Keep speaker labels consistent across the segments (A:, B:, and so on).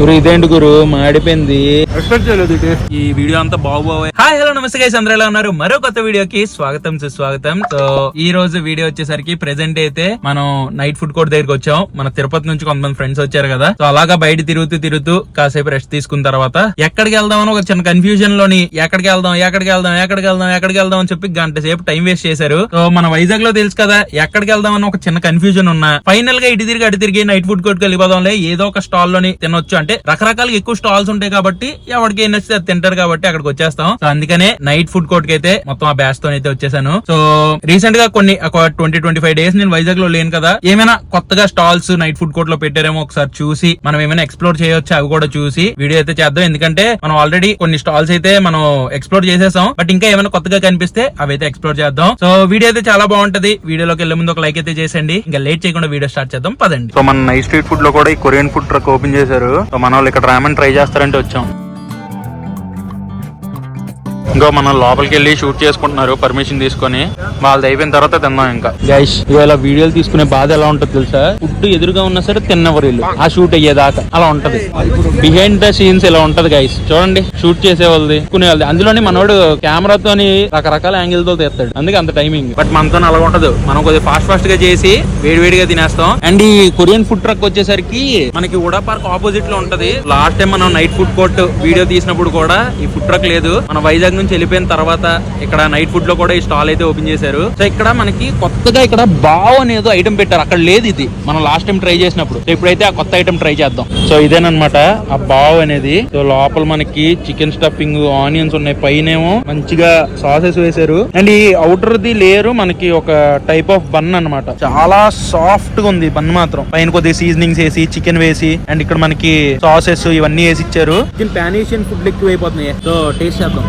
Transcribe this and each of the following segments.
A: గురు ఇదేంటి గురు? మాడిపోయింది.
B: ఈ
A: వీడియో అంతా బాగోబోయే హాయ్ హలో నమస్తే గైస్ అందరూ ఎలా ఉన్నారు? మరో కొత్త వీడియోకి స్వాగతం సుస్వాగతం. సో ఈ రోజు వీడియో వచ్చేసరికి ప్రెసెంట్ అయితే మనం నైట్ ఫుడ్ కోర్ట్ దగ్గరికి వచ్చాం. మన తిరుపతి నుంచి కొంతమంది ఫ్రెండ్స్ వచ్చారు కదా. సో అలాగా బయట తిరుగుతూ తిరుగుతూ కాసేపు రెస్ట్ తీసుకున్న తర్వాత ఎక్కడికి వెళ్దాం అని ఒక చిన్న కన్ఫ్యూజన్లోని ఎక్కడికి వెళ్దాం ఎక్కడికి వెళ్దాం ఎక్కడికి వెళ్దాం ఎక్కడికి వెళ్దాం అని చెప్పి గంట సేపు టైం వేస్ట్ చేశారు. సో మన వైజాగ్లో తెలుసు కదా ఎక్కడికి వెళ్దాం అని ఒక చిన్న కన్ఫ్యూజన్ ఉన్నా. ఫైనల్గా ఇటు తిరిగి అటు తిరిగి నైట్ ఫుడ్ కోర్ట్కి వెళ్ళిపోదాంలే. ఏదో ఒక స్టాల్లోని తినొచ్చు అంటే రకరకాల ఎక్కువ స్టాల్స్ ఉంటాయి కాబట్టి ఎవరికి ఏం నచ్చితే తింటారు కాబట్టి అక్కడికి వచ్చేస్తాం. సో అందుకనే నైట్ ఫుడ్ కోర్ట్కి అయితే మొత్తం ఆ బ్యాచ్తో అయితే వచ్చేసాను. సో రీసెంట్గా కొన్ని ఒక ట్వంటీ ట్వంటీ ఫైవ్ డేస్ నేను వైజాగ్లో లేను కదా. ఏమైనా కొత్తగా స్టాల్స్ నైట్ ఫుడ్ కోర్ట్లో పెట్టారేమో ఒకసారి చూసి మనం ఏమైనా ఎక్స్ప్లోర్ చేయొచ్చు అవి కూడా చూసి వీడియో అయితే చేద్దాం. ఎందుకంటే మనం ఆల్రెడీ కొన్ని స్టాల్స్ అయితే మనం ఎక్స్ప్లోర్ చేసేసాం. బట్ ఇంకా ఏమైనా కొత్తగా కనిపిస్తే అవి అయితే ఎక్స్ప్లోర్ చేద్దాం. సో వీడియో అయితే చాలా బాగుంటది. వీడియోలోకి వెళ్ళే ముందు ఒక లైక్ అయితే చేసేయండి. ఇంకా లేట్ చేయకుండా వీడియో స్టార్ట్ చేద్దాం. పదండి. సో మన నైట్ స్ట్రీట్ ఫుడ్లో కూడా ఈ కొరియన్ ఫుడ్ ట్రక్ ఓపెన్ చేశారు. సో మన వాళ్ళు ఇక్కడ రామని ట్రై చేస్తారంటే వచ్చాం. ఇంకో మనం లోపలికి వెళ్ళి షూట్ చేసుకుంటున్నారు. పర్మిషన్ తీసుకొని. వాళ్ళది అయిపోయిన తర్వాత తిందాం ఇంకా. గైస్ ఇవాళ వీడియోలు తీసుకునే బాధ ఎలా ఉంటుంది తెలుసా? ఫుడ్ ఎదురుగా ఉన్నా సరే తిన్నవరు వీళ్ళు. ఆ షూట్ అయ్యేదాకా. అలా ఉంటది. బిహైండ్ ద సీన్స్ ఇలా ఉంటది గైస్ చూడండి షూట్ చేసే వాళ్ళది కొనే వాళ్ళది. అందులోని మనోడు కెమెరాతోని రకరకాల యాంగిల్తో తీస్తాడు. అందుకే అంత టైమింగ్ బట్ మనతో అలా ఉండదు మనం కొద్దిగా ఫాస్ట్ ఫాస్ట్గా చేసి వేడివేడిగా తినేస్తాం. అండ్ ఈ కొరియన్ ఫుడ్ ట్రక్ వచ్చేసరికి మనకి ఉడా పార్క్ ఆపోజిట్లో ఉంటది. లాస్ట్ టైం మనం నైట్ ఫుడ్ కోర్ట్ వీడియో తీసినప్పుడు కూడా ఈ ఫుడ్ ట్రక్ లేదు. మన వైజాగ్ నుంచి వెళ్ళిపోయిన తర్వాత ఇక్కడ నైట్ ఫుడ్లో కూడా ఈ స్టాల్ అయితే ఓపెన్ చేశారు. సో ఇక్కడ మనకి కొత్తగా ఇక్కడ బావ్ అనేది ఐటమ్ పెట్టారు. అక్కడ లేదు ఇది. మనం లాస్ట్ టైం ట్రై చేసినప్పుడు. ఇప్పుడైతే ఆ కొత్త ఐటమ్ ట్రై చేద్దాం. సో ఇదేనమాట ఆ బావ్ అనేది. సో లోపల మనకి చికెన్ స్టఫింగ్ ఆనియన్స్ ఉన్నాయి. పైన మంచిగా సాసెస్ వేశారు. అండ్ ఈ అవుటర్ ది లేయర్ మనకి ఒక టైప్ ఆఫ్ బన్ అన్నమాట. చాలా సాఫ్ట్గా ఉంది బన్ మాత్రం. పైన కొద్దిగా సీజనింగ్స్ వేసి చికెన్ వేసి అండ్ ఇక్కడ మనకి సాసెస్ ఇవన్నీ వేసి ఇచ్చారు. పాన్ ఏషియన్ ఫుడ్ ఎక్కువ అయిపోతున్నాయి సో టేస్ట్ చేద్దాం.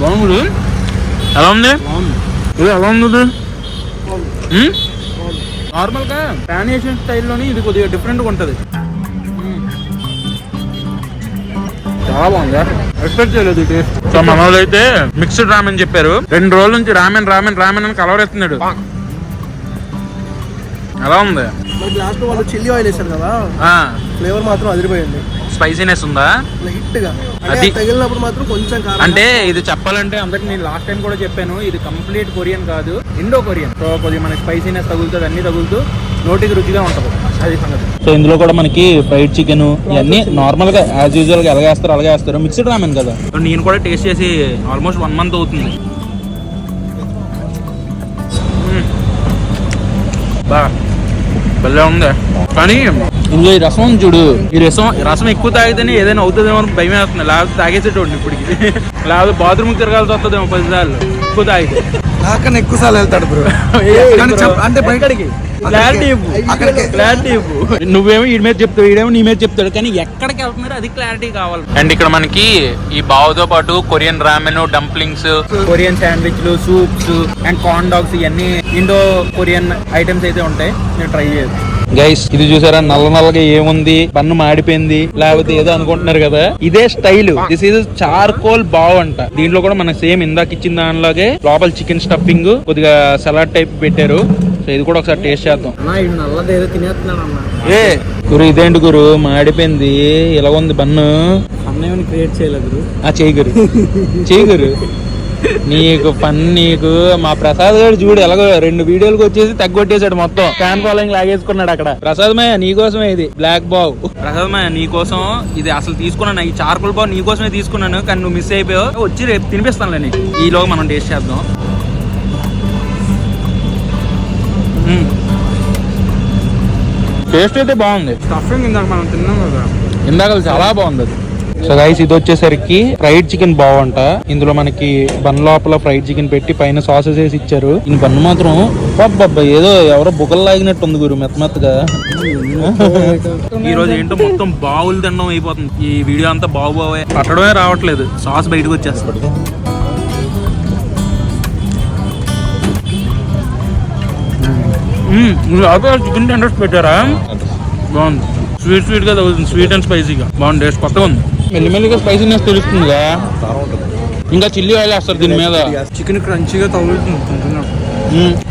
A: బాగుంది. ఎలా ఉంది? ఇది ఎలా ఉంది నార్మల్గా పాన్ ఏషియన్ స్టైల్లోని ఇది కొద్దిగా డిఫరెంట్గా ఉంటది. చాలా బాగుంది. ఎక్స్పెక్ట్ చేయలేదు టేస్ట్ సో మన వాళ్ళు అయితే మిక్స్డ్ రామెన్ చెప్పారు. రెండు రోజుల నుంచి రామెన్ రామెన్ రామెన్ అని కలవరెత్తున్నాడు ఎలా ఉంది?
C: లాస్ట్ వాళ్ళు చిల్లీ ఆయిల్ వేసారు కదా? ఫ్లేవర్ మాత్రం అదిరిపోయింది.
A: స్పైసీనెస్ ఉందా?
C: లైట్గా
A: అది-
C: అంటే తగిలినప్పుడు మాత్రం కొంచెం కారం
A: అంటే ఇది చెప్పాలంటే అందరికి నేను లాస్ట్ టైం కూడా చెప్పాను ఇది కంప్లీట్ కొరియన్ కాదు ఇండో కొరియన్ సో కొద్దిగా మనకి స్పైసీనెస్ తగులుతుంది అన్ని తగులుతూ నోటికి రుచిగా ఉంటది. అది సంగతి. సో ఇందులో కూడా మనకి ఫ్రైడ్ చికెన్ ఇవన్నీ నార్మల్గా యాజ్ యూజువల్గా ఎలాగ వేస్తారు అలాగే వేస్తారు మిక్స్డ్ రామెన్ కదా. నేను కూడా టేస్ట్ చేసి ఆల్మోస్ట్ వన్ మంత్ అవుతుంది. బా భలే ఉంది. కానీ ఇందులో ఈ రసం చూడు. ఈ రసం ఈ రసం ఎక్కువ తాగితేనే ఏదైనా అవుతుందేమో అని భయం వేస్తుంది. లేకపోతే తాగేసేటోండి ఇప్పటికి. లేకపోతే బాత్రూమ్ తిరగాల్సి వస్తుందేమో పదిసార్లు. ఎక్కువ తాగితే.
C: నాకన్నా ఎక్కువ సార్లు వెళ్తాడు బ్రో. అంటే బయట-
A: ఎక్కడికి? క్లారిటీ. క్లారిటీ నువ్వేమో ఈ మీద చెప్తావు ఈడేమో నీ మీద చెప్తాడు కానీ ఎక్కడికి వెళ్తున్నారో అది క్లారిటీ కావాలి. అండ్ ఇక్కడ మనకి ఈ బావుతో పాటు కొరియన్ రామెన్ డంప్లింగ్స్ కొరియన్ శాండ్విచ్లు సూప్స్ అండ్ కార్న్ డాగ్స్ ఇవన్నీ ఇండో కొరియన్ ఐటమ్స్ అయితే ఉంటాయి. నేను ట్రై చేయొచ్చు. గైస్ ఇది చూసారా? నల్ల నల్లగా ఏముంది? పన్ను మాడిపోయింది. లేకపోతే ఏదో అనుకుంటున్నారు కదా? ఇదే స్టైల్. దిస్ ఇస్ చార్కోల్ బావ్ అంట. దీంట్లో కూడా మనకి సేమ్ ఇందాక ఇచ్చిన దానిలాగే లోపల చికెన్ స్టఫింగ్ కొద్దిగా సలాడ్ టైప్ పెట్టారు. సో ఇది కూడా ఒకసారి టేస్ట్ చేద్దాం. ఏ? గురు ఇదేంటి గురు? మాడిపోయింది. ఇలా ఉంది బన్ను
C: క్రియేట్ చేయలేదు
A: ఆ చేయి గురు. చేయి గురు. నీకు పని నీకు మా ప్రసాద్ గారు చూడు ఎలాగో రెండు వీడియోలకు వచ్చేసి తగ్గొట్టేశాడు మొత్తం. ఫ్యాన్ ఫాలోయింగ్ లాగేసుకున్నాడు అక్కడ. ప్రసాద్ మయ్య నీకోసమే ఇది. బ్లాక్ బావ్ ప్రసాద్ మయ్య నీకోసం ఇది అసలు తీసుకున్నాను. ఈ చార్కుల్ బావ్ నీకోసమే తీసుకున్నాను. కానీ నువ్వు మిస్ అయిపోయావు. వచ్చి రేపు తినిపిస్తానులే నీకు. ఈలోగా మనం టేస్ట్ చేద్దాం. టేస్ట్ అయితే బాగుంది.
C: స్టఫింగ్ ఇందాక మనం తిన్నాం కదా.
A: ఇందాక చాలా బాగుంది అది. సో గైస్ ఇది వచ్చేసరికి ఫ్రైడ్ చికెన్ బావంట. ఇందులో మనకి బన్ లోపల ఫ్రైడ్ చికెన్ పెట్టి పైన సాసెస్ వేసి ఇచ్చారు. ఈ బన్ మాత్రం అబ్బబ్బా ఏదో ఎవరో బుగలు లాగినట్టు ఉంది గురు మెత్త మెత్తగా. ఈ రోజు ఏంటో మొత్తం బావులు తినడం అయిపోతుంది. ఈ వీడియో అంతా బావు బావే పట్టడమే రావట్లేదు. సాస్ బయటకు వచ్చేస్తాడు చికెన్ టెండర్స్ పెట్టారా? బాగుంది. స్వీట్ స్వీట్గా తగులుతుంది. స్వీట్ అండ్ స్పైసీగా బాగుంది. టేస్ట్ కొత్తగా ఉంది. మెల్లిమెల్లిగా స్పైసీనెస్ తెలుస్తుందిగా. ఇంకా చిల్లీ ఆయిల్ వేస్తారు దీని మీద.
C: చికెన్ క్రంచీగా తగులుతుంది.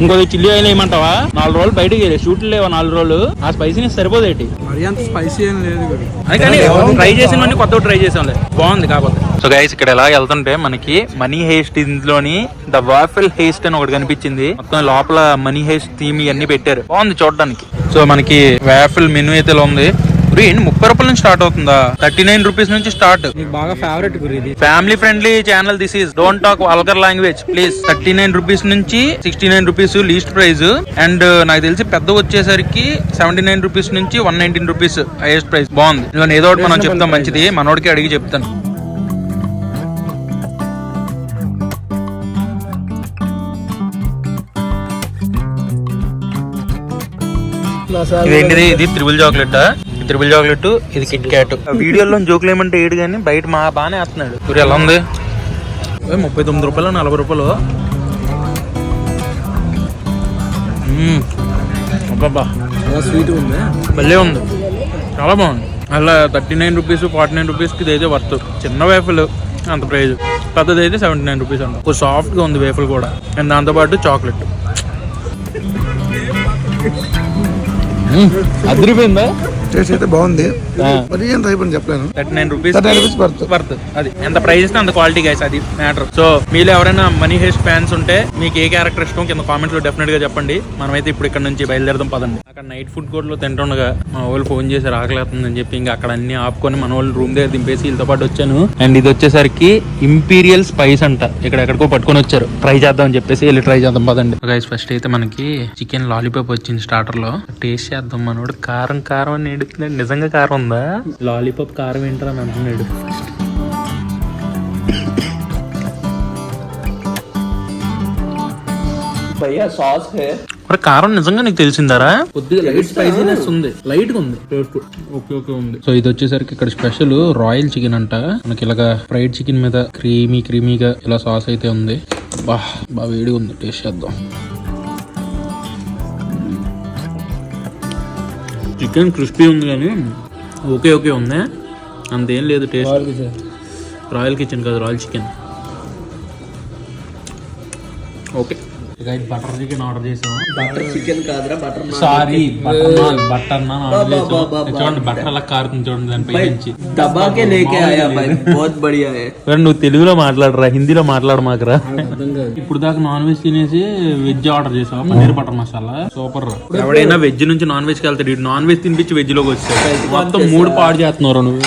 A: ఇంకోటి చిల్లీ ఆయిల్ వేయమంటావా? నాలుగు రోజులు బయటకి షూట్లు లేవా నాలుగు రోజులు? ఆ స్పైసీనెస్ సరిపోదేటి
C: మరి అంత స్పైసీ ఏం లేదు గురు
A: అందుకని ట్రై చేసినవన్నీ కొత్త ట్రై చేసాంలే. బాగుంది కాకపోతే. సో గైస్ ఇక్కడ ఎలా వెళ్తుంటే మనకి మనీ హేస్ట్ ఇందులోని ద వాఫిల్ హేస్ట్ అని ఒకటి కనిపించింది. మొత్తం లోపల మనీ హేస్ట్ థీమ్ ఇవన్నీ పెట్టారు. బాగుంది చూడడానికి. సో మనకి వాఫిల్ మెనూ అయితే ఉంది. గురి ఏంటి ముప్పై రూపాయల నుంచి స్టార్ట్ అవుతుందా? థర్టీ నైన్ రూపీస్ నుంచి స్టార్ట్.
C: నీకు బాగా ఫేవరెట్ గురు ఇది.
A: Family friendly channel this is don't talk vulgar language please thirty nine rupees నుంచి sixty nine rupees least price and నాకు తెలిసి పెద్ద వచ్చేసరికి సెవెంటీ నైన్ రూపీస్ నుంచి one nineteen rupees highest price బాగుంది. ఇందులో ఏదో ఒకటి మనం చెప్తాం మంచిది. మనోడికి అడిగి చెప్తాను. ఇదేంటిది? ఇది త్రిబుల్ చాక్లెట్? త్రిబుల్ చాక్లెట్ ఇది కిట్ క్యాట్ వీడియోలో జోకులు ఏమంటే ఏడు కానీ బయట మా బాగానే వేస్తున్నాడు చూడు ఎలా ఉంది? ముప్పై తొమ్మిది రూపాయలు నలభై రూపాయలు. అబ్బబ్బా.
C: స్వీట్ ఉంది?
A: భలే ఉంది. చాలా బాగుంది. అలా thirty nine rupees forty nine రూపీస్కి ఇది అయితే వర్త్. చిన్న వేఫల్ అంత ప్రైజ్. పెద్దది అయితే సెవెంటీ నైన్ రూపీస్ అంట. కొంచెం సాఫ్ట్గా ఉంది వేఫల్ కూడా. అండ్ దాంతోపాటు చాక్లెట్. అదిరిపోయిందా?
C: టేస్ట్ అయితే బాగుంది. మరి ఎంత అయిపోయింది చెప్పలేను.
A: Thirty nine rupees
C: 39 rupees worth.
A: Worth అది. ఎంత ప్రైస్ ఇస్తే అంత క్వాలిటీ గైస్ అది మ్యాటర్ సో మీలో ఎవరైనా మనీ హెస్ట్ ఫ్యాన్స్ ఉంటే మీకు ఏ క్యారెక్టర్ ఇష్టం కింద కామెంట్స్లో డెఫినెట్గా చెప్పండి. మనమైతే ఇప్పుడు ఇక్కడ నుంచి బయలుదేరదాం పదండి. అక్కడ నైట్ ఫుడ్ కోర్ట్లో తింటుండగా మా వాళ్ళు ఫోన్ చేసి ఆకలేస్తుందని చెప్పి ఇంకా అక్కడ అన్ని ఆపుకొని మన వాళ్ళు రూమ్ దగ్గర దింపేసి వీళ్ళతో పాటు వచ్చాను. అండ్ ఇది వచ్చేసరికి ఇంపీరియల్ స్పైస్ అంట. ఇక్కడ ఎక్కడికో పట్టుకొని వచ్చారు. ట్రై చేద్దాం అని చెప్పేసి వెళ్ళి ట్రై చేద్దాం పదండి. గైస్ ఫస్ట్ అయితే మనకి చికెన్ లాలీపాప్ వచ్చింది స్టార్టర్లో. టేస్ట్ చేద్దాం మనోడు. కారం కారం అని అడుగుతున్నాడు నిజంగా కారం ఉందా? లాలీపాప్ కారం ఏంటని అంటున్నాడు. సాస్ కారం నిజంగా నీకు తెలిసిందారా? కొద్దిగా లైట్ ఉంది. ఉంది. ఓకే ఓకే ఉంది. సో ఇది వచ్చేసరికి ఇక్కడ స్పెషల్ రాయల్ చికెన్ అంట. మనకి ఇలాగా ఫ్రైడ్ చికెన్ మీద క్రీమీ క్రీమీగా ఇలా సాస్ అయితే ఉంది. బా బాగా వేడిగా ఉంది. టేస్ట్ చేద్దాం. చికెన్ క్రిస్పీ ఉంది కానీ ఓకే ఓకే ఉంది. అంతేం లేదు టేస్ట్. రాయల్ కిచెన్ కాదు రాయల్ చికెన్ ఓకే. ఇది బటర్ చికెన్ ఆర్డర్ చేసాము.
B: బటర్ చికెన్ కాదురా butter
A: sorry butter naan butter naan order చేసాము. చూడండి బటర్ అలా కారుతుంది చూడండి దానిపై నుంచి.
B: దబాకే లేకే ఆయా భాయ్ బహుత్ బడియా
A: హై నువ్వు తెలుగులో మాట్లాడరా హిందీలో మాట్లాడమాకరా? ఇప్పుడు దాకా నాన్ వెజ్ తినేసి వెజ్ ఆర్డర్ చేసాం పన్నీర్ బటర్ మసాలా? సూపర్ రా. ఎవడైనా వెజ్ నుంచి నాన్ వెజ్కి వెళ్తాడు ఇటు నాన్ వెజ్ తినిపించి వెజ్లోకి వచ్చాడు మొత్తం మూడు పాడు చేస్తున్నారు నువ్వు.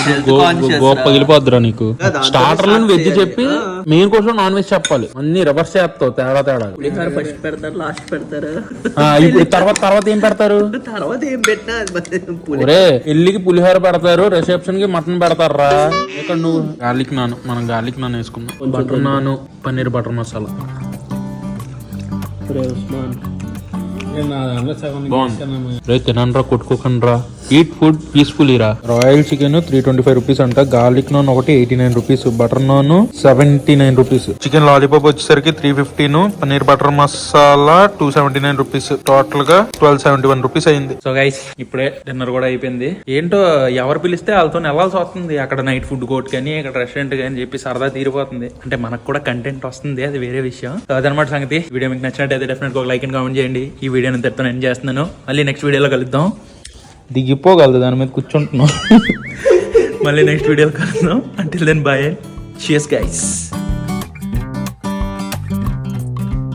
A: గోప పగిలిపోద్దురా నీకు. స్టార్టర్లో వెజ్ చెప్పి మెయిన్ కోర్స్లో నాన్ వెజ్ చెప్పాలి. అన్ని రివర్స్ చేస్తావు తేడా తేడా.
B: పులిహోర ఫస్ట్ పెడతారు లాస్ట్ పెడతారు.
A: ఆ, ఇప్పుడు తర్వాత తర్వాత ఏం పెడతారు?
B: తర్వాత ఏం పెట్టినా పులి.
A: ఒరే పెళ్ళికి పులిహోర పెడతారు రిసెప్షన్కి మటన్ పెడతారా ఇక్కడ నువ్వు గార్లిక్ నాన్ మనం గార్లిక్ నాన్ వేసుకుందాం. Butter naan paneer butter masala. బాగుంది. రే తినండ్రా కొట్టుకోకండ్రా. ఈట్ ఫుడ్ పీస్ఫుల్ రా royal chicken three twenty five rupees అంట. గార్లిక్ నాన్ ఒకటి eighty nine rupees butter naan seventy nine rupees chicken lollipop వచ్చేసరికి three fifteen paneer butter masala two seventy nine rupees టోటల్గా twelve seventy one rupees అయింది. So guys ఇప్పుడే dinner కూడా అయిపోయింది. ఏంటో ఎవరు పిలిస్తే వాళ్ళతో వెళ్ళాల్సి వస్తుంది. అక్కడ నైట్ ఫుడ్ కోర్ట్ కానీ ఇక్కడ రెస్టారెంట్ కానీ చెప్పి సరదా తీరిపోతుంది. అంటే మనకు కూడా కంటెంట్ వస్తుంది. అది వేరే విషయం. సో అదనమాట సంగతి. వీడియో మీకు నచ్చినట్టయితే డెఫినెట్గా ఒక లైక్ అండ్ కామెంట్ చేయండి. ఈ వీడియోని ఇంతటితో ఎండ్ చేస్తున్నాను. మళ్ళీ నెక్స్ట్ వీడియోలో కలుద్దాం. దిగిపోగలదు దాని మీద కూర్చుంటున్నాం. మళ్ళీ నెక్స్ట్ వీడియోలో కలుద్దాం. అంటే దెన్ బాయ్ షియస్ గైస్